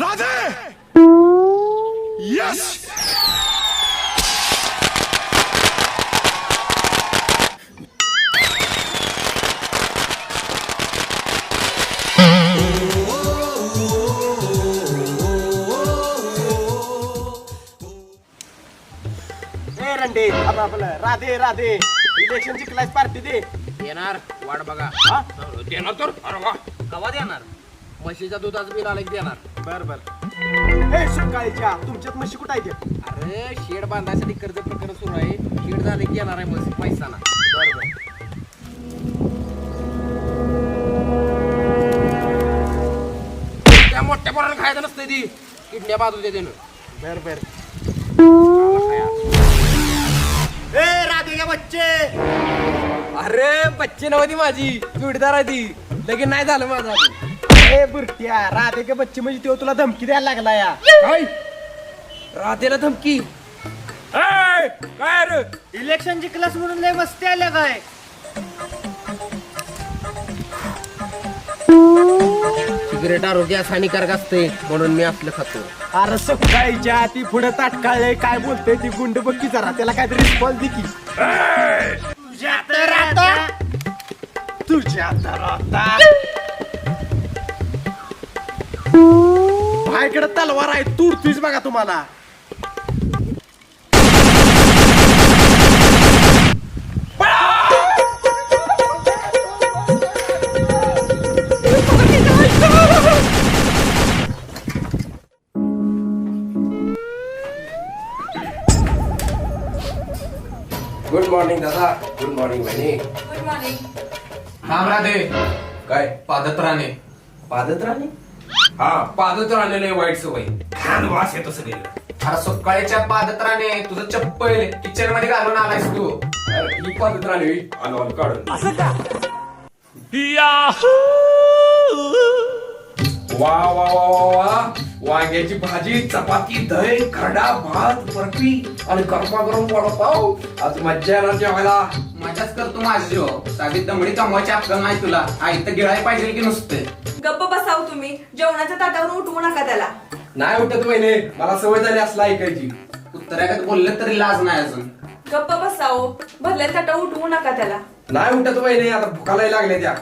Radhe yes ए रंडे आपलं आपलं. राधे राधे. इलेक्शन जिंकलायस पार्टी दे. येणार वाट बघा. हा? देणार तर? अरे वा. कवा देणार? म्हशीच्या दुधाचं बिल आलं की देणार? बर बर. ए सुकाळीच्या तुमच्यात म्हशी कुठं आहे अरे शेड बांधायसाठी कर्ज प्रकरण सुरू आहे. शेड झाले की येणार आहे म्हशी पैसाना बर बर. त्या मोठ्या पोराला खायचं नसतं ती. किडन्या बाजू देते ना बर बर. ए राधे का बच्चे. अरे बच्ची नव्हती माझी. जोडीदार आहे ती. लगीन नाही झालं माझं अजून. ए बुरट्या राधे का बच्चे म्हणजे तो तुला धमकी द्यायला लागला या. काय? राधेला धमकी. ए, काय रे? इलेक्शन जिंकलास म्हणून लय मस्ती आल्या काय? सिगरेट आरोग्यास हानिकारक असते म्हणून मी आपलं खातो. अरे सकाळीच्या ती पुढे ताटकाळले काय बोलते ती गुंड बघ की जरा त्याला काहीतरी रिस्पॉन्स दे की. तुझ्या तर आता तुझ्या तर आता. भाईकडे तलवार आहे तुरतुयच बघा तुम्हाला. गुड मॉर्निंग दादा. गुड मॉर्निंग बहिणी गुड मॉर्निंग राधे. काय? पादत राणे पादत राणे हा पादत राणेले वाईट सवय. घाण वास येतो सगळे अरे सकाळीच्या पादत राणे तुझं चप्पल किचनमध्ये घालून आलायस तू. अरे ही पादत राणे आलो आलो काढून. वा वा वा वा वा. वांग्याची भाजी चपाती दही खरडा भात बर्फी आणि गरमागरम वडापाव. आज मज्जा येणार जेवायला. मजाच करतो माझी जीव साधी दमडी कमवायची अक्कल नाही तुला. आई तर गिळाय पाहिजे की नुसते? गप्प बसाव तुम्ही. जेवणाच्या ताटावरून उठवू नका त्याला. नाही उठत वहिने. मला सवय झाली असला ऐकायची. उत्तरागत बोललं तरी लाज नाही अजून. गप्प बसाव. भरल्या ताटावर उठवू नका त्याला. नाही उठत वहिने. आता भुकालाही लागले त्या.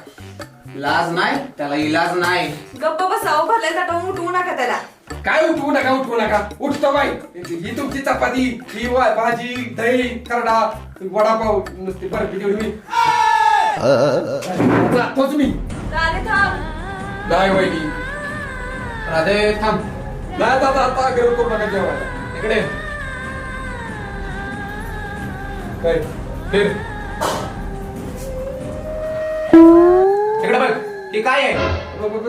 लाज नाही? त्याला इलाज नाही. गप्प बसाव. भरल्या ताटावरून उठवू नका त्याला. काय उठवू नका उठवू नका. उठतो बाई. ही तुमची चपाती ही वा- भाजी दही करडा वडापाव नुसती बर्फी तेवढी मी. जातोच मी. थांब. नाही वहिनी राधे थांब. नाही दादा आता गरम करू नका जेवायला. इकडे. काय? फिर. इकडे बघ ती काय आहे?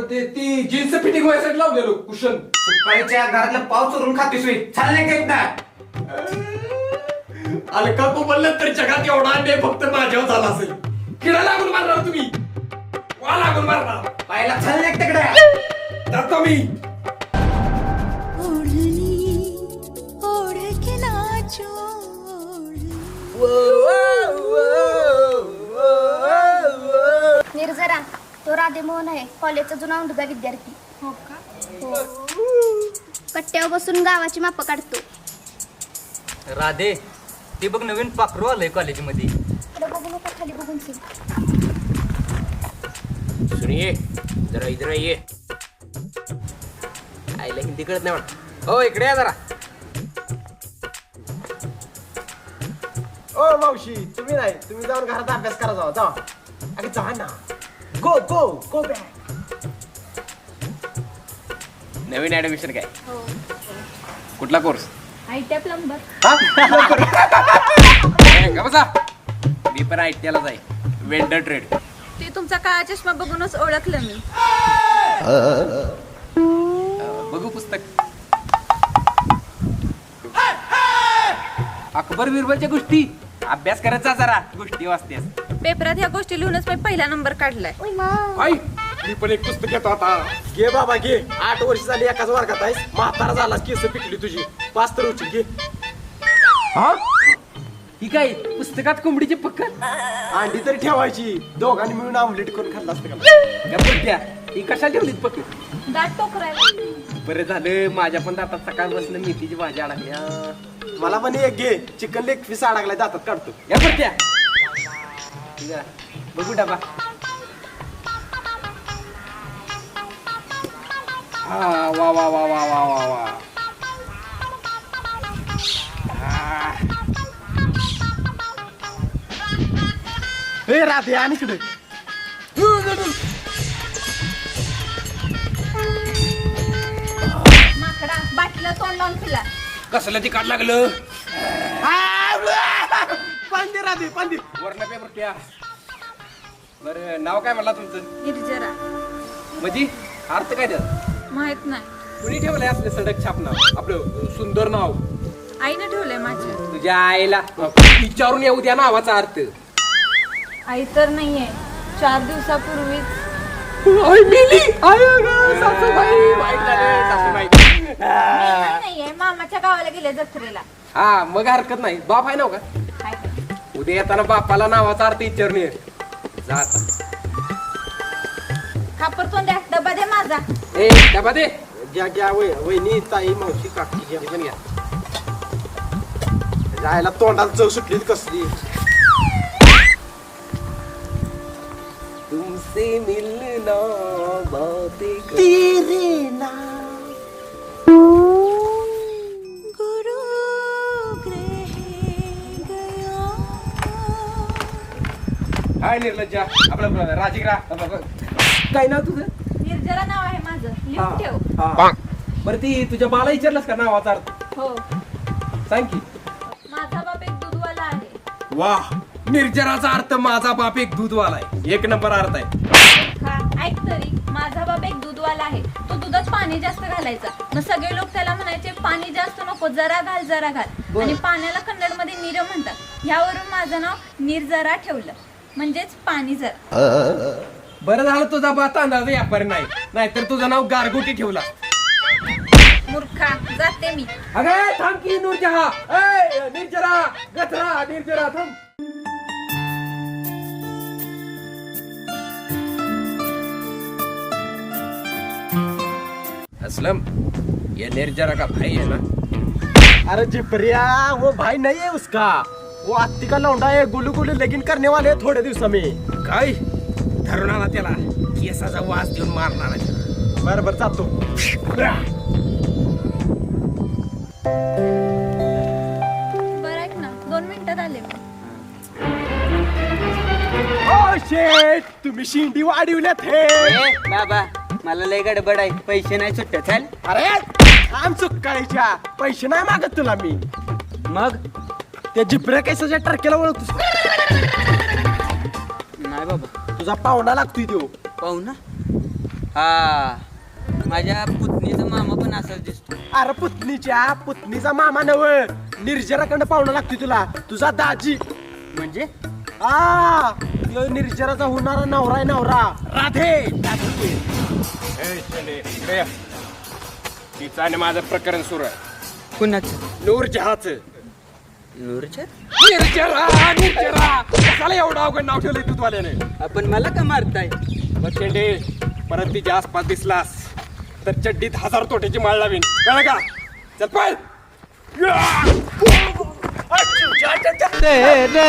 ते ती जीन्स फिटिंग व्हायसाठी लावलेलो कुशन. सकाळीच्या घरातलं पाव चोरून खातेस वे चालले का एकदा अलका बोललं तर जगात एवढा अन्याय फक्त माझ्यावर झाला असेल. किडा लागून मारणार तुम्ही? वा लागून मारणार. पाहिला चालले तिकडे. जातो मी. निर्जरा तो राधे मोहन आहे कॉलेजचा जुना उंडगा विद्यार्थी. हो का? हो. कट्ट्यावर बसून गावाची माप काढतो. राधे ते बघ नवीन पाखरू आलंय कॉलेजमध्ये इकडे बघू नका खाली बघून. शिक. सुनिये जरा इधर ये आईला हिंदी कळत नाही वाटत हो इकडे या जरा। ओ मावशी तुम्ही नाही तुम्ही जाऊन घरात अभ्यास करा जावा जा अगे जा ना. गो गो गो बॅक नवीन ऍडमिशन काय? कुठला कोर्स आयट्या प्लंबर बसा. मी पण आय टी आलाच आहे. ट्रेड तुमचा काळा चष्मा बघूनच ओळखलं मी. बघू पुस्तक. अकबर बिरबलच्या गोष्टी. अभ्यास करायचा जरा गोष्टी वाचतेस. पेपरात ह्या गोष्टी लिहूनच मी पहिला नंबर काढलाय. ओय मा. आई मी पण एक पुस्तक घेतो आता. घे बाबा घे. आठ वर्ष झाली एकाच वर्गात आहेस. म्हातारा झालास केस पिकली तुझी. पाच तर उची घे. ही? काय पुस्तकात कोंबडीची पक्कड अंडी तरी ठेवायची. दोघांनी मिळून आमलेट करून खाल्ला असतं का या पुढच्या ही कशा ठेवलीत दाट टोकराय बरं झालं माझ्या पण दातात सकाळपासून मेथीची भाजी अडकली मला पण एक घे चिकन लेग पीस अडकलाय दातात काढतो. या परत्या ठीक आहे. बघू डबा. हा वा वा वा वा वा वा वा. हे राधे आणि इकडे. माकडा बाटलीला तोंड लावून फिला कसलं ती काढ लागलं? पांदी राधे पांदी. वर्ण पेपर प्या बरं नाव काय म्हणला तुमचं? निर्जरा म्हणजे अर्थ काय त्यात? माहीत नाही. कुणी ठेवलंय आपलं सडक छाप नाव? आपलं सुंदर नाव. आईने ठेवलंय माझ्या. तुझ्या आईला. विचारून येऊ द्या नावाचा अर्थ. आई तर नाहीये. चार दिवसापूर्वीच. आई मेली. आई गं, सासूबाई वाईट झालं, सासूबाई. नाहीये. मामाच्या गावाला गेले जत्रेला. हा मग हरकत नाही. बाप आहे ना का? ते? उद्या येताना बापाला नावाचा अर्थ विचारून ये जा आता. खापर डबा दे माझा. ए डबा दे. घ्या घ्या वय वहिनी ताई मावशी काकी घ्या हे पण घ्या. जायला तोंडाला चव सुटली कसली. तुमसे मिलना बातें गुरु गया। हाय निर्लज्जा आपलं राजिकरा काय नाव तुझं? निर्जरा नाव आहे माझं. लिहून ठेव. हा. बरं ती तुझ्या बाला विचारलंस का नावाचा अर्थ? हो. सांग की. माझा बाप एक दूधवाला आहे. वा निर्जराचा अर्थ माझा बाप एक दूधवाला आहे. एक नंबर अर्थ आहे. ऐक तरी. माझा बाप एक दूधवाला आहे. तो दुधात पाणी जास्त घालायचा. मग सगळे लोक त्याला म्हणायचे पाणी जास्त नको जरा घाल जरा घाल. आणि पाण्याला कन्नडमध्ये नीर म्हणतात. ह्यावरून माझं नाव निर्जरा ठेवलं. म्हणजेच पाणी जरा. बरं झालं तुझा बा तांदळाचा व्यापारी नाही. नाहीतर तुझं नाव गारगोटी ठेवला. मूर्खा जाते मी. अगं थांब की नूरजहा. ए निर्जरा गथरा निर्जरा थांब. असलम ये निर्जरा का भाई है ना? अरे जिपरिया वो भाई नहीं है उसका। वो आत्ती का लौंडा है गुलू गुलू लेकिन करने वाले हैं थोड़े दिवसा में। काय धरून आला त्याला केसाचा वास देऊन मारणार आहे त्याला. बरं बरं जातो बरं ऐक ना दोन मिनिटात आले मी. ओ शेट तुम्ही शिंडी वाढवल्यात हे. बाबा मला लय गडबड आहे. पैसे नाही सुट्ट चल. अरे थांब चुक्काळीच्या पैसे नाही मागत तुला मी. मग? त्या जिपऱ्या केसाच्या टरकेला ओळखतोस नाही बाबा. तुझा पाहुणा लागतोय तो पाहू ना हा. माझ्या पुतणीचा मामा पण असाच दिसतो. अरे पुतणीच्या पुतणीचा मामा नव निर्जराकडनं पाहुणा लागतोय तुला. तुझा दाजी. म्हणजे? आ यो निर्जराचा होणारा नवरा आहे नवरा. राधे. तिचं आणि माझं प्रकरण सुरू आहे. कुणाचं? नूरजहाचं. नूरच्या निर्जरा निर्जरा. कशाला एवढं अवघड नाव ठेवलंय दूधवाल्याने आपण मला का मारताय? मग शेंडे परत तिच्या आसपास दिसलास तर चड्डीत हजार तोट्याची माळ लावीन. कळलं का? चल पळ तेरे